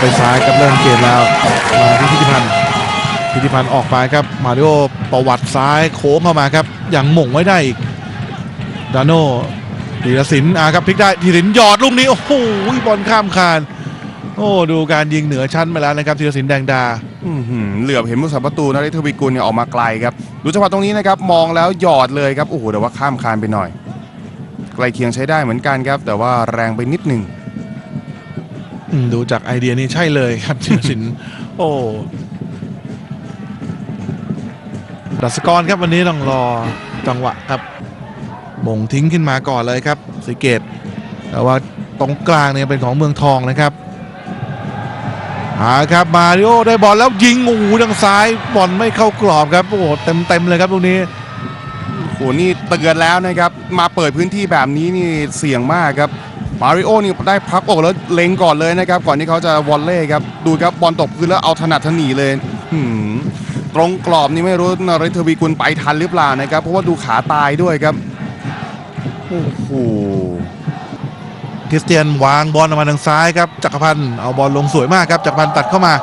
ไปซ้ายครับเริ่มเกมแล้วมาที่ทิติพันธ์ทิติพันธ์ออกไปครับมาริโอประวัติซ้ายโค้งเข้ามาครับยังหม่งไว้ได้อีกดานโนธีรศิลป์อ่าครับพลิกได้ธีรศิลป์หยอดลูกนี้โอ้โหบอลข้ามคานโอ้ดูการยิงเหนือชั้นไปแล้วนะครับธีรศิลป์แดงดาเหลือบเห็นผู้สัประตูนฤทวิกุลเนี่ยออกมาไกลครับดูจังหวะตรงนี้นะครับมองแล้วหยอดเลยครับโอ้โหแต่ว่าข้ามคานไปหน่อยไกลเคียงใช้ได้เหมือนกันครับ แต่ว่าแรงไปนิดหนึ่ง ดูจากไอเดียนี้ใช่เลยครับธีรศิลป์โอ้ดัสกรครับวันนี้ต้องรอจังหวะครับมงทิ้งขึ้นมาก่อนเลยครับสีเกตแต่ว่าตรงกลางเนี่ยเป็นของเมืองทองนะครับหาครับมาริโอได้บอลแล้วยิงโอ้โหทางซ้ายบอลไม่เข้ากรอบครับโอ้โหเต็มเต็มๆเลยครับตรงนี้โอ้โหนี่เตือนแล้วนะครับ มาเปิดพื้นที่แบบนี้นี่เสี่ยงมากครับ มาริโอนี่ได้พักอกแล้วเล็งก่อนเลยนะครับ ก่อนที่เขาจะวอลเล่ครับ ดูครับบอลตกพื้นแล้วเอาถนัดถนีเลยหืมตรงกรอบนี่ไม่รู้นฤทธวิกุลไปทันหรือเปล่านะครับ เพราะว่าดูขาตายด้วยครับโอ้โหคริสเตียนวางบอลออกมาทางซ้ายครับจักรพันธ์เอาบอลลงสวยมากครับจักรพันธ์ตัดเข้ามา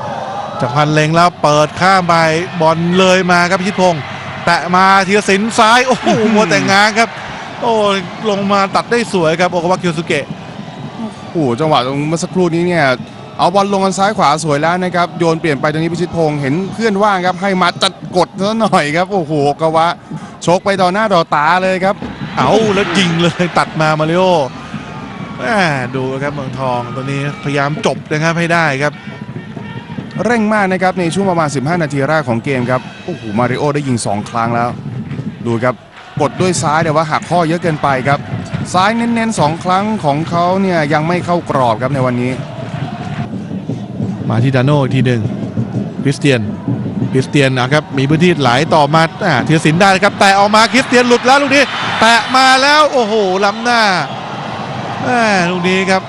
จักรพันธ์เล็งแล้วเปิดข้ามไปบอลเลยมาครับพิชิตพงศ์แตะมาธีรศิลป์ซ้ายโอ้โหมัวแต่งงานครับ โอ้ลงมาตัดได้สวยครับโอกาวะคียวสุเกะ โอ้โหจังหวะตรงเมื่อสักครู่นี้เนี่ยเอาบอลลงกันซ้ายขวาสวยแล้วนะครับโยนเปลี่ยนไปตรงนี้พิชิตพงศ์เห็นเพื่อนว่างครับให้มาจัดกดซะหน่อยครับโอ้โหกวะชกไปต่อหน้าต่อตาเลยครับ เอาแล้วยิงเลยตัดมามาริโอแหม่ดูครับเมืองทองตัวนี้พยายามจบนะครับให้ได้ครับ เร่งมากนะครับในช่วงประมาณ 15 นาทีแรกของเกมครับโอ้โหมาริโอได้ยิง 2 ครั้งแล้ว ดูครับกดด้วยซ้ายแต่ว่าหักข้อเยอะเกินไปครับ ซ้ายเน้นๆ2ครั้งของเขาเนี่ยยังไม่เข้ากรอบครับในวันนี้ มาที่ดาโน่อีกทีหนึ่งคริสเตียนคริสเตียนนะครับมีพื้นที่ไหลต่อมาอ่าธีรศิลป์ได้นะครับแต่ออกมาคริสเตียนหลุดแล้วลูกนี้แตะมาแล้วโอ้โหล้ำหน้าแหม่ลูกนี้ครับ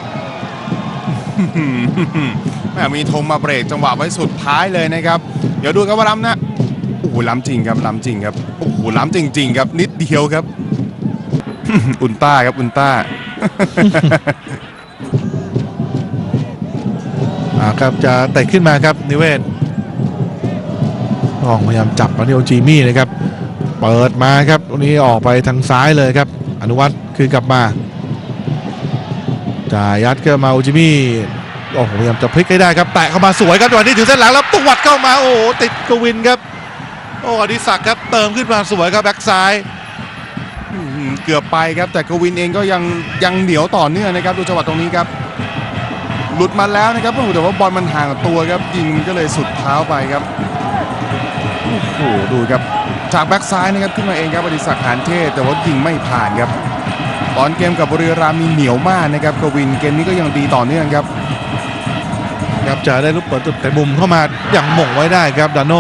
แม่มีธงมาเบรกจังหวะไว้สุดท้ายเลยนะครับ เดี๋ยวดูครับว่าล้ำนะโอ้โหล้ำจริงครับล้ำจริงครับโอ้โหล้ำจริง ๆ ครับนิดเดียวครับ อุลต้าครับอุลต้าอ่าครับจะเตะขึ้นมาครับนิเวศลองพยายามจับมาที่โอจิมี่นะครับ เปิดมาครับตรงนี้ออกไปทางซ้ายเลยครับ อนุวัตคืนกลับมาจ่ายยัดเข้ามาโอจิมี่โอ้โหพยายามจะพลิกให้ได้ครับแตะเข้ามาสวยครับจังหวะนี้ถึงเส้นหลังแล้วตวัดเข้ามาโอ้โหติดกวินครับ โอ้อดิศักดิ์ครับเติมขึ้นมาสวยครับแบ็กซ้าย เกือบไปครับ แต่กวินเองก็ยังยังเหนียวต่อเนื่องนะครับดูจังหวะตรงนี้ครับ หลุดมาแล้วนะครับโอ้โหแต่ว่าบอลมันห่างตัวครับยิงก็เลยสุดเท้าไปครับโอ้โหดูครับจากแบ็กซ้ายนะครับขึ้นมาเองครับอดิศักดิ์หานเทพแต่ว่ายิงไม่ผ่านครับตอนเกมกับบุรีรัมย์มีเหนียวมากนะครับกวินเกมนี้ก็ยังดีต่อเนื่องครับครับจะได้ลูกเปิดจุดแต่มุมเข้ามาอย่างหม่งไว้ได้ครับดานโน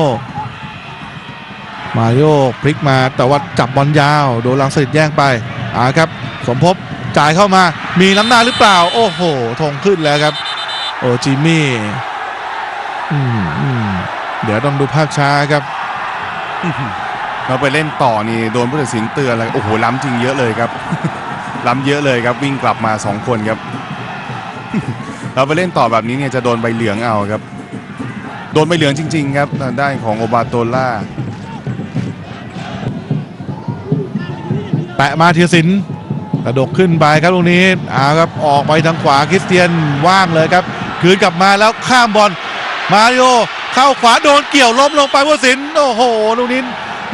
มาโอพลิกมาแต่ว่าจับบอลยาวโดนลังสลิดแย่งไปอ่าครับ สมภพจ่ายเข้ามา มีน้ำหน้าหรือเปล่า โอ้โหธงขึ้นแล้วครับ โอ้จิมี่อืมอืมเดี๋ยวต้องดูภาพช้าครับเราไปเล่นต่อนี่โดนผู้ตัดสินเตือนเลยโอ้โหล้ำจริงเยอะเลยครับ ล้ำเยอะเลยครับวิ่งกลับมาสองคนครับ เราไปเล่นต่อแบบนี้เนี่ยจะโดนใบเหลืองเอาครับ โดนใบเหลืองจริง ๆ ครับทางด้านของโอบาโตล่า แตะมาเทียสินกระดกขึ้นไปครับตรงนี้อ่าครับออกไปทางขวาคริสเตียนว่างเลยครับคืนกลับมาแล้วข้ามบอลมาริโอเข้าขวาโดนเกี่ยวล้มลงไปผู้สินโอ้โหตรงนี้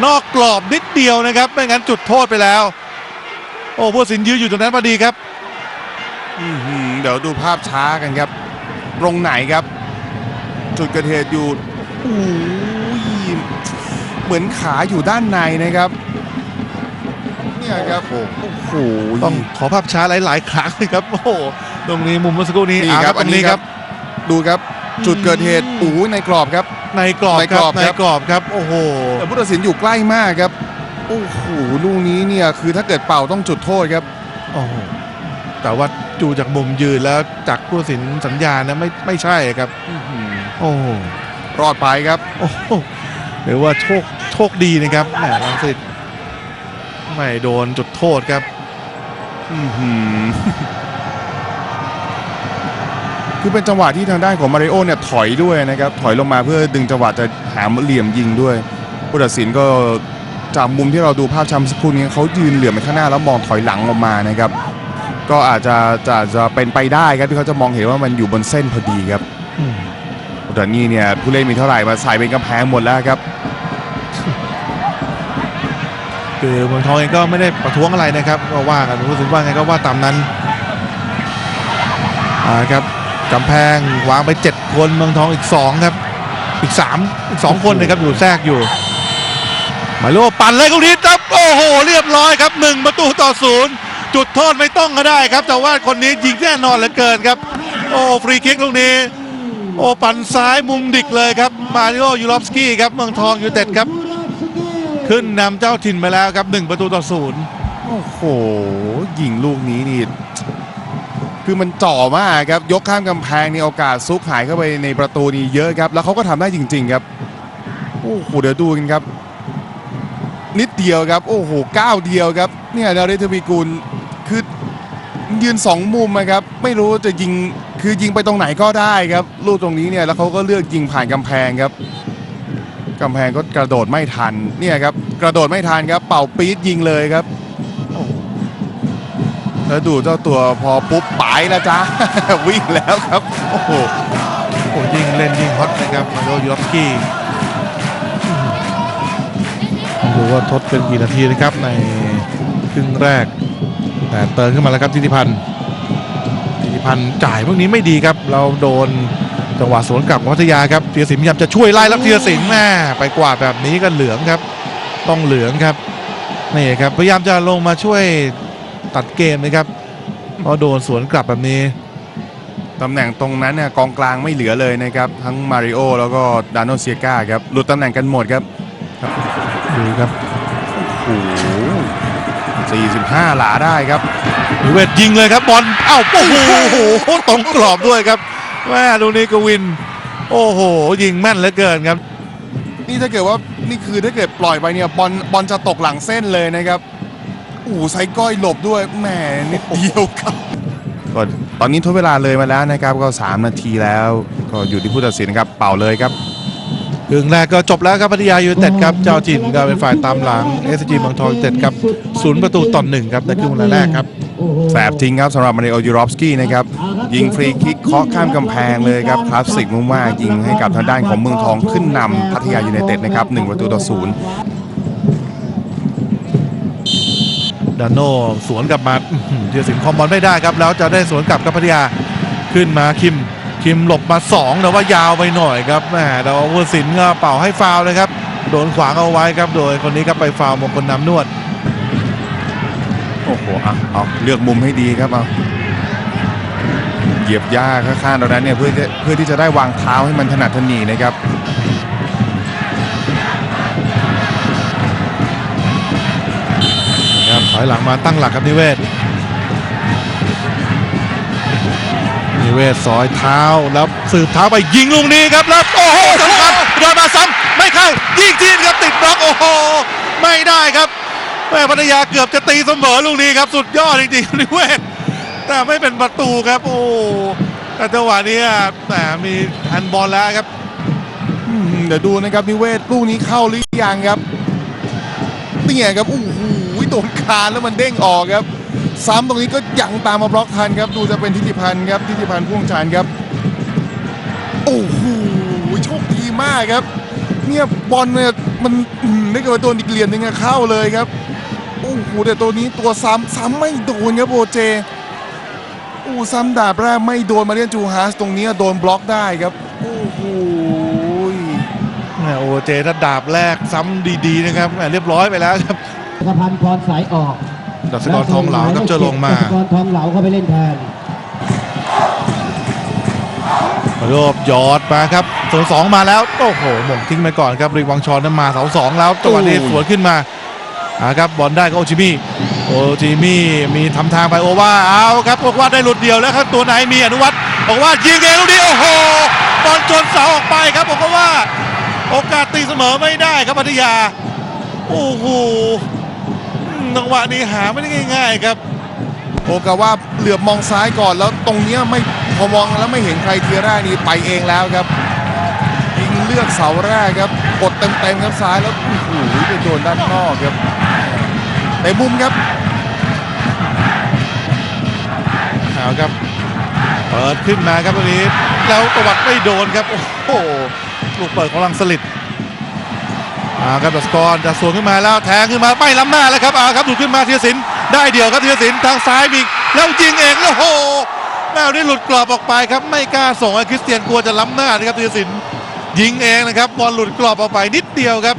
นอกกรอบนิดเดียวนะครับ ไม่งั้นจุดโทษไปแล้ว โอ้ผู้สินยืนอยู่ตรงนั้นพอดีครับเดี๋ยวดูภาพช้ากันครับ ตรงไหนครับ จุดเกิดเหตุอยู่เหมือนขาอยู่ด้านในนะครับ เนี่ยครับโอ้โหต้องขอภาพช้าหลาย ๆ ครั้งเลยครับโอ้โหตรงนี้มุมเมื่อสักครู่นี้นี่อ่าครับตรงนี้ครับดูครับจุดเกิดเหตุโอ้ยในกรอบครับ ในกรอบในคกรรัอบบในครับ กรอบครับ โอ้โห แต่ผู้ตัดสินอยู่ใกล้มากครับโอ้โหลูกนี้เนี่ยคือถ้าเกิดเป่าต้องจุดโทษครับ โอ้โหแต่ว่าดูจากมุมยืนแล้วจากผู้ตัดสินสัญญาณนะไม่ไม่ใช่ครับ โอ้โหรอดไปครับ โอ้โหหรือว่าโชคโชคดีนะครับแหมลังสิต ไม่โดนจุดโทษครับอื้อหือคือเป็นจังหวะที่ทางด้านของมาริโอเนี่ยถอยด้วยนะครับ ถอยลงมาเพื่อดึงจังหวะจะหาเหลี่ยมยิงด้วยผู้ตัดสินก็จากมุมที่เราดูภาพช้ำสักครู่นี้เขายืนเหลี่ยมไปข้างหน้าแล้วมองถอยหลังออกมานะครับ ก็อาจจะจะจะเป็นไปได้ครับที่เขาจะมองเห็นว่ามันอยู่บนเส้นพอดีครับอืมแต่นี่เนี่ยผู้เล่นมีเท่าไหร่มาใส่เป็นกำแพงหมดแล้วครับ คือเมืองทองเองก็ไม่ได้ประท้วงอะไรนะครับ ก็ว่ากันรู้สึกว่าไงก็ว่าตามนั้นอ่าครับกำแพงวางไป 7 คนเมืองทองอีก 2 ครับ อีก 3 อีก 2 คนนะครับอยู่แทรกอยู่หมายโลปั่นเลยลูกนี้ครับโอ้โห เรียบร้อยครับ 1 ประตูต่อศูนย์จุดโทษไม่ต้องก็ได้ครับ แต่ว่าคนนี้ยิงแน่นอนเหลือเกินครับ โอ้ฟรีคิกลูกนี้ โอ้ปั่นซ้ายมุมดิกเลยครับมาริโอยูรอฟสกี้ครับเมืองทองยูเต็ดครับ ขึ้นนำเจ้าถิ่นไปแล้วครับ 1 ประตูต่อศูนย์โอ้โหยิงลูกนี้นี่ คือมันจ่อมากครับ ยกข้ามกำแพงนี่โอกาสซุกหายเข้าไปในประตูนี่เยอะครับ แล้วเขาก็ทำได้จริง ๆ ครับโอ้โหเดี๋ยวดูกันครับ นิดเดียวครับ โอ้โหก้าวเดียวครับ เนี่ยดาริทวีกูลคือยืนสองมุมนะครับ ไม่รู้จะยิงคือยิงไปตรงไหนก็ได้ครับ ลูกตรงนี้เนี่ยแล้วเขาก็เลือกยิงผ่านกำแพงครับ กำแพงก็กระโดดไม่ทันเนี่ยครับกระโดดไม่ทันครับเป่าปี๊ดยิงเลยครับแล้วดูเจ้าตัวพอปุ๊บไปแล้วจ้าวิ่งแล้วครับโอ้โหโอ้ยิงเล่นยิงฮอตนะครับมาโอยูรอฟกี้ดูว่าทดเป็นกี่นาทีนะครับในครึ่งแรก แต่เติมขึ้นมาแล้วครับทิติพันธ์ทิติพันธ์จ่ายพวกนี้ไม่ดีครับ เราโดน จังหวะสวนกลับของพัทยาครับธีรศิลป์พยายามจะช่วยไล่แล้วธีรศิลป์แม่ไปกวาดแบบนี้ก็เหลืองครับ ต้องเหลืองครับนี่ครับพยายามจะลงมาช่วยตัดเกมนะครับเพราะโดนสวนกลับแบบนี้ตำแหน่งตรงนั้นเนี่ยกองกลางไม่เหลือเลยนะครับ ทั้งมาริโอแล้วก็ดานโนเซียกาครับหลุดตำแหน่งกันหมดครับดูครับโอ้โห45 หลาได้ครับนิเวศยิงเลยครับบอลเอ้าโอ้โหตรงกรอบด้วยครับ แม่ดูนี่กวิน โอ้โห ยิงแม่นเหลือเกินครับ นี่ถ้าเกิดว่านี่คือถ้าเกิดปล่อยไปเนี่ยบอลบอลจะตกหลังเส้นเลยนะครับโอ้โหไซก้อยหลบด้วยแหมนิดเดียวครับก็ตอนนี้ทดเวลาเลยมาแล้วนะครับก็ 3 นาทีแล้ว ก็อยู่ที่ผู้ตัดสินนะครับเป่าเลยครับครึ่งแรกก็จบแล้วครับพัทยายูไนเต็ดครับ เจ้าถิ่นก็เป็นฝ่ายตามหลังเอสจีเมืองทองยูไนเต็ดครับศูนย์ประตูต่อหนึ่งครับในครึ่งเวลาแรกครับแสบจริงครับสำหรับมาริโอยูรอฟสกี้นะครับ ยิงฟรีคิกเคาะข้ามกำแพงเลยครับคลาสสิกมากๆยิงให้กับทางด้านของเมืองทองขึ้นนำพัทยายูไนเต็ดนะครับ1ประตูต่อศูนย์ดานโนสวนกลับมาอื้อหือธีรศิลป์คอมบอลไม่ได้ครับ แล้วจะได้สวนกลับกับพัทยาขึ้นมาคิมคิมหลบมา 2 แต่ว่ายาวไปหน่อยครับแหมแต่ว่าผู้ตัดสินก็เป่าให้ฟาวเลยครับ โดนขวางเอาไว้ครับ โดยคนนี้ก็ไปฟาวมงคลน้ำนวด โอ้โหเอาเอาเลือกมุมให้ดีครับเอา ยียบหญ้าข้างๆตรงนั้นเนี่ยเพื่อเพื่อที่จะได้วางเท้าให้มันถนัดถนีนะครับนะครับถอยหลังมาตั้งหลักครับนิเวศ นิเวศซอยเท้าแล้วสืบเท้าไปยิงลูกนี้ครับแล้วโอ้โหสำคัญเดินมาซ้ำไม่เข้ายิงทีนครับติดบล็อกโอ้โหไม่ได้ครับแม่พัทยาเกือบจะตีเสมอลูกนี้ครับสุดยอดจริงๆนิเวศแต่ไม่เป็นประตูครับ โอ้ แต่จังหวะนี้แต่มีแฮนบอลแล้วครับเดี๋ยวดูนะครับนิเวศลูกนี้เข้าหรือยังครับเนี่ยครับโอ้โหโดนคานแล้วมันเด้งออกครับ ซ้ำตรงนี้ก็ยังตามมาบล็อกทันครับ ดูจะเป็นทิติพันธ์ครับทิติพันธ์พ่วงจานครับโอ้โหโชคดีมากครับ เนี่ยบอลเนี่ยมันอืมได้เกิดว่าโดนอีกเหรียญนึงอะเข้าเลยครับโอ้โหแต่ตัวนี้ตัวซ้ำซ้ำไม่โดนครับโอเจ โอ้ซ้ำดาบแรกไม่โดนมาเรียนจูฮาสตรงนี้โดนบล็อกได้ครับโอ้โหแม่โอเจถ้าดาบแรกซ้ำดีๆนะครับแม่เรียบร้อยไปแล้วครับจักรพันธ์พรสายออกดัชกรทองเหลาครับจะลงมาจักรพันธ์ทองเหลาเข้าไปเล่นแทนโรบยอดมาครับสวนสองมาแล้วโอ้โหหม่งทิ้งไปก่อนครับริวังชอนนั้นมาเสาสองแล้วจังหวะนี้โอ้ยสวนขึ้นมาอ่าครับบอลได้ก็โอจิมี่โอ จิมี่มีทำทางไปโอว่าเอาครับโอกว่าได้หลุดเดียวแล้วครับตัวไหนมีอนุวัฒน์บอกว่ายิงเองลูกนี้โอ้โหบอลชนเสาออกไปครับบอกว่า โอกาสตีเสมอไม่ได้ครับพัทยาโอ้โหจังหวะนี้หาไม่ได้ง่าย ๆครับโอกาว่าเหลือบมองซ้ายก่อนแล้วตรงเนี้ยไม่พอมองแล้วไม่เห็นใครทีแรกนี่ไปเองแล้วครับยิงเลือกเสาแรกครับกดเต็มๆครับซ้ายแล้วโอ้โหไปโดนด้านนอกครับแต่มุมครับ ครับ เปิดขึ้นมาครับตรงนี้แล้วตวัดไม่โดนครับ โอ้โหลูกเปิดของลังสลิดอาครับดัสกรจะสวนขึ้นมาแล้วแทงขึ้นมาไม่ล้ำหน้าแล้วครับอาครับหลุดขึ้นมาเทียสินได้เดี่ยวครับเทียสินทางซ้ายมีแล้วยิงเองแล้วโอ้โหแมวนี่หลุดกรอบออกไปครับ ไม่กล้าส่งให้คริสเตียนกลัวจะล้ำหน้านะครับเทียสินยิงเองนะครับบอลหลุดกรอบออกไปนิดเดียวครับ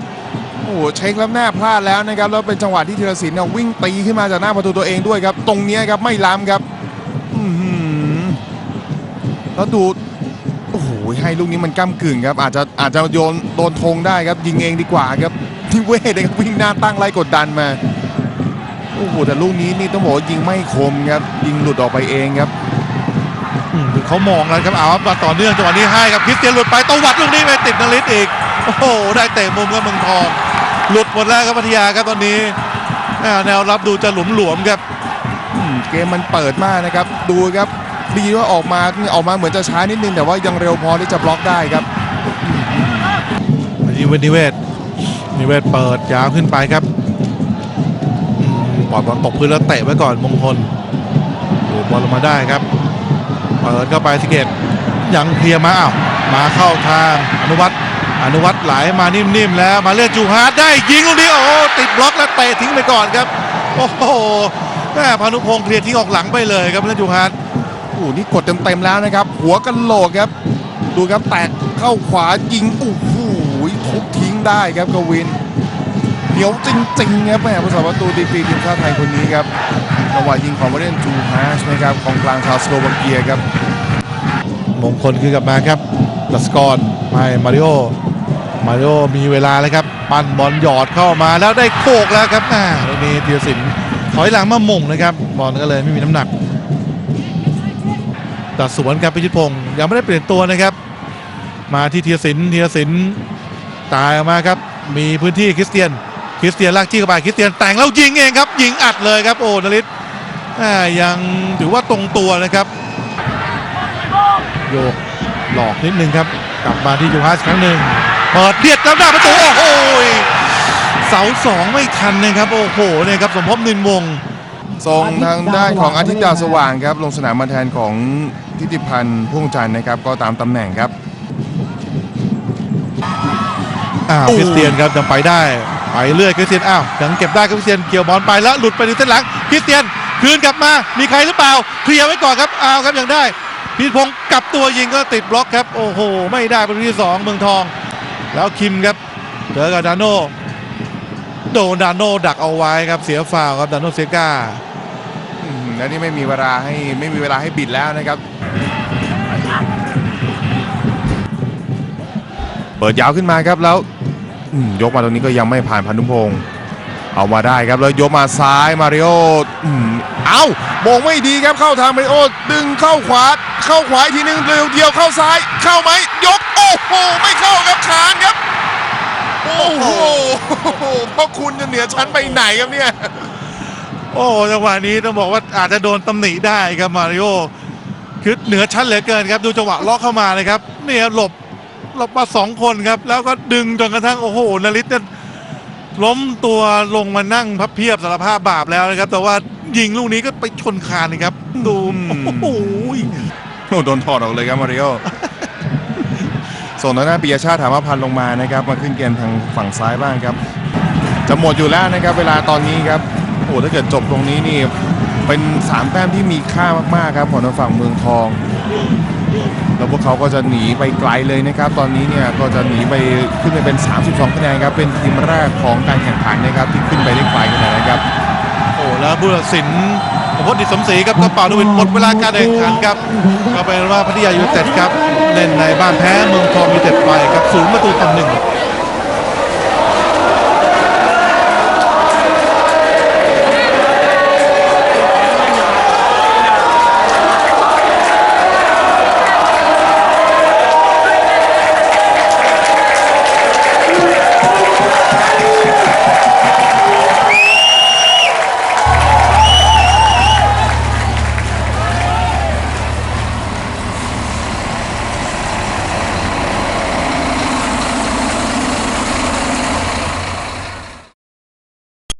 โอ้โหเช็คล้วหน้าพลาดแล้วนะครับแล้วเป็นจังหวะที่ธีรศิลป์เนี่ยวิ่งตีขึ้นมาจากหน้าประตูตัวเองด้วยครับ ตรงนี้ครับไม่ล้ำครับ แล้วดู โอ้โห ให้ลูกนี้มันก้ากึ่งครับ อาจจะอาจจะโยนโดนธงได้ครับ ยิงเองดีกว่าครับที่เวทนะครับวิ่งหน้าตั้งไล่กดดันมา โอ้โห แต่ลูกนี้นี่ต้องบอกว่ายิงไม่คมครับ ยิงหลุดออกไปเองครับอืมเขามองแล้วครับเอามาต่อเนื่องจังหวะนี้ให้ครับคริสเตียนหลุดไปตวัดลูกนี้ไปติดนลิตอีก โอ้โห ได้เตะมุมกับเมืองทอง หลุดหมดแล้วครับพัทยาครับตอนนี้อ่าแนวรับดูจะหลวมๆครับ เกมมันเปิดมากนะครับ ดูครับดีว่าออกมาออกมาเหมือนจะช้านิดนึง แต่ว่ายังเร็วพอที่จะบล็อกได้ครับนนี้เวทนิเวศนิเวศเปิดยาวขึ้นไปครับปล่อยบอลตกพื้นแล้วเตะไว้ก่อนมงคลดูบอลลงมาได้ครับ เปิดเข้าไปสิเกตยังเคลียร์มาอ้าวมาเข้าทางอนุวัตรอนุวัตรไหลมานิ่มๆแล้วมาเล่นจูฮาร์ดได้ยิงลูกนี้โอ้ติดบล็อกแล้วเตะทิ้งไปก่อนครับ โอ้โห แม่พานุพงศ์เคลียร์ทิ้งออกหลังไปเลยครับเล่นจูฮาร์ดโอ้โหนี่กดเต็มๆแล้วนะครับ หัวกันโหลกครับ ดูครับแตกเข้าขวายิงโอ้โหทุบทิ้งได้ครับกวินเหนียวจริงๆครับแม่ผู้สาประตูดีกรีทีมชาติไทยคนนี้ครับจังหวะยิงของวาเลนจูฮาชนะครับของกลางชาวสโลวาเกียครับมงคลคือกลับมาครับดัสกอนให้มาริโอมาริโอมีเวลาเลยครับ ปั้นบอลหยอดเข้ามาแล้วได้โคกแล้วครับอ่าตรงนี้เทียสิน ถอยหลังมาหม่งนะครับบอลก็เลยไม่มีน้ำหนักตัดสวนครับพิชิตพงศ์ยังไม่ได้เปลี่ยนตัวนะครับ มาที่เทียสินเทียสินตายออกมาครับ มีพื้นที่คริสเตียน คริสเตียนลากจี้เข้าไปคริสเตียนแต่งแล้วยิงเองครับ ยิงอัดเลยครับโอ้นริศยังถือว่าตรงตัวนะครับ โยกหลอกนิดนึงครับ กลับมาที่ยูฮาสครั้งหนึ่งเปิดเบียดแล้วหน้าประตูโอ้โห เสาสองไม่ทันนะครับ โอ้โหเนี่ยครับสมภพนินวงศ์ทรงทางด้านของอาทิตย์ดาวสว่างครับลงสนามมาแทนของทิติพันธ์พ่วงจันทร์นะครับ ก็ตามตำแหน่งครับอ้าวโอ้ คริสเตียนครับยังไปได้ไปเรื่อยคริสเตียนอ้าวยังเก็บได้ครับคริสเตียนเกี่ยวบอลไปแล้วหลุดไปถึงเส้นหลังคริสเตียนคืนกลับมามีใครหรือเปล่าเคลียร์ไว้ก่อนครับอ้าวครับยังได้พีทพงศ์กลับตัวยิงก็ติดบล็อกครับโอ้โห ไม่ได้เป็นที่สองเมืองทอง แล้วคิมครับเจอกับดานโน โดนดานโนดักเอาไว้ครับเสียฟาวครับดานโนเซกาแล้วนี่ไม่มีเวลาให้ไม่มีเวลาให้บิดแล้วนะครับ เปิดยาวขึ้นมาครับแล้วยกมาตรงนี้ก็ยังไม่ผ่านพันธุพงศ์เอามาได้ครับแล้วยกมาซ้ายมาริโออืมเอ้ามองไม่ดีครับเข้าทางมาริโอดึงเข้าขวา เข้าขวาอีกทีนึงเร็วเดียวเข้าซ้าย เข้าไหมยกโอ้โหไม่เข้าครับคานครับ โอ้โหพ่อคุณจะเหนือชั้นไปไหนครับเนี่ย โอ้จังหวะนี้ต้องบอกว่าอาจจะโดนตำหนิได้ครับมาริโอคือเหนือชั้นเหลือเกินครับ ดูจังหวะล็อกเข้ามาเลยครับเนี่ยหลบหลบมาสองคนครับ แล้วก็ดึงจนกระทั่งโอ้โหนริศเนี่ยล้มตัวลงมานั่งพับเพียบสารภาพบาปแล้วนะครับ แต่ว่ายิงลูกนี้ก็ไปชนคานนะครับ ดูอืมโอ้โหโอ้โดนถอดออกเลยครับมาริโอ ส่งทางด้านปิยชาติถามว่าพันธ์ลงมานะครับ มาขึ้นเกมทางฝั่งซ้ายบ้างครับ จะหมดอยู่แล้วนะครับ เวลาตอนนี้ครับโอ้ถ้าเกิดจบตรงนี้นี่เป็นสามแต้มที่มีค่ามากๆครับของทางฝั่งเมืองทอง แล้วพวกเขาก็จะหนีไปไกลเลยนะครับ ตอนนี้เนี่ยก็จะหนีไปขึ้นไปเป็น 32คะแนนครับเป็นทีมแรกของการแข่งขันนะครับที่ขึ้นไปได้ไกลขนาดนั้นครับโอ้แล้วผู้ตัดสิน พจน์ดิษฐ์สมศรีครับกระเป๋าดูวินหมดเวลาการแข่งขันครับก็เป็นว่าพัทยายูไนเต็ดครับเล่นในบ้านแพ้เมืองทองยูไนเต็ดไปครับศูนย์ประตูต่อหนึ่ง